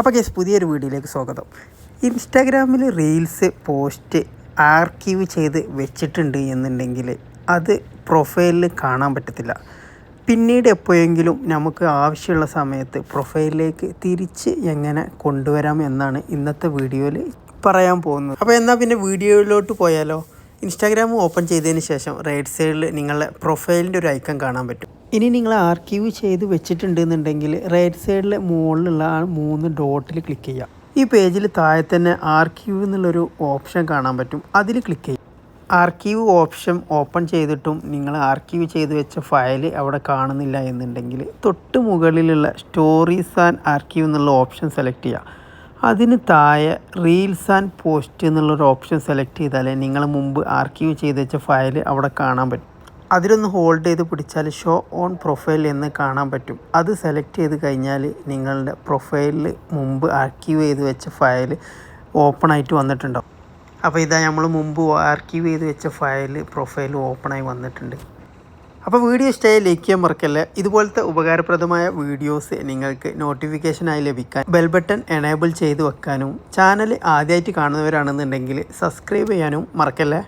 അപ്പോൾ കേസ് പുതിയൊരു വീഡിയോയിലേക്ക് സ്വാഗതം. ഇൻസ്റ്റാഗ്രാമിൽ റീൽസ് പോസ്റ്റ് ആർക്കീവ് ചെയ്ത് വെച്ചിട്ടുണ്ട് എന്നുണ്ടെങ്കിൽ അത് പ്രൊഫൈലിൽ കാണാൻ പറ്റത്തില്ല. പിന്നീട് എപ്പോഴെങ്കിലും നമുക്ക് ആവശ്യമുള്ള സമയത്ത് പ്രൊഫൈലിലേക്ക് തിരിച്ച് എങ്ങനെ കൊണ്ടുവരാം എന്നാണ് ഇന്നത്തെ വീഡിയോയിൽ പറയാൻ പോകുന്നത്. അപ്പോൾ എന്നാൽ പിന്നെ വീഡിയോയിലോട്ട് പോയാലോ? ഇൻസ്റ്റാഗ്രാം ഓപ്പൺ ചെയ്തതിന് ശേഷം റൈറ്റ് സൈഡിൽ നിങ്ങളുടെ പ്രൊഫൈലിന്റെ ഒരു ഐക്കൺ കാണാൻ പറ്റും. ഇനി നിങ്ങൾ ആർക്കീവ് ചെയ്ത് വെച്ചിട്ടുണ്ടെന്നുണ്ടെങ്കിൽ റൈറ്റ് സൈഡിലെ മുകളിലുള്ള ആ മൂന്ന് ഡോട്ടിൽ ക്ലിക്ക് ചെയ്യാം. ഈ പേജിൽ താഴെ തന്നെ ആർക്കീവ് എന്നുള്ളൊരു ഓപ്ഷൻ കാണാൻ പറ്റും. അതിൽ ക്ലിക്ക് ചെയ്യാം. ആർക്കീവ് ഓപ്ഷൻ ഓപ്പൺ ചെയ്തിട്ടും നിങ്ങൾ ആർക്കീവ് ചെയ്ത് വെച്ച ഫയൽ അവിടെ കാണുന്നില്ല എന്നുണ്ടെങ്കിൽ തൊട്ട് മുകളിലുള്ള സ്റ്റോറീസ് ആൻഡ് ആർക്കീവ് എന്നുള്ള ഓപ്ഷൻ സെലക്ട് ചെയ്യുക അതിന് താഴെ റീൽസ് ആൻഡ് പോസ്റ്റ് എന്നുള്ളൊരു ഓപ്ഷൻ സെലക്ട് ചെയ്താലേ നിങ്ങൾ മുമ്പ് ആർക്കീവ് ചെയ്ത് വെച്ച ഫയൽ അവിടെ കാണാൻ പറ്റും. അതിലൊന്ന് ഹോൾഡ് ചെയ്ത് പിടിച്ചാൽ ഷോ ഓൺ പ്രൊഫൈൽ എന്ന് കാണാൻ പറ്റും. അത് സെലക്ട് ചെയ്ത് കഴിഞ്ഞാൽ നിങ്ങളുടെ പ്രൊഫൈലിൽ മുമ്പ് ആർക്കീവ് ചെയ്ത് വെച്ച ഫയൽ ഓപ്പൺ ആയിട്ട് വന്നിട്ടുണ്ടാവും. അപ്പോൾ ഇതാ നമ്മൾ മുമ്പ് ആർക്കീവ് ചെയ്ത് വെച്ച ഫയൽ പ്രൊഫൈൽ ഓപ്പണായി വന്നിട്ടുണ്ട്. അപ്പോൾ വീഡിയോ ഇഷ്ടമായി ലൈക്ക് ചെയ്യാൻ മറക്കല്ലേ? ഇതുപോലത്തെ ഉപകാരപ്രദമായ വീഡിയോസ് നിങ്ങൾക്ക് നോട്ടിഫിക്കേഷനായി ലഭിക്കാൻ ബെൽ ബട്ടൺ എനേബിൾ ചെയ്ത് വെക്കാനും ചാനൽ ആദ്യമായിട്ട് കാണുന്നവരാണെന്നുണ്ടെങ്കിൽ സബ്സ്ക്രൈബ് ചെയ്യാനും മറക്കല്ലേ?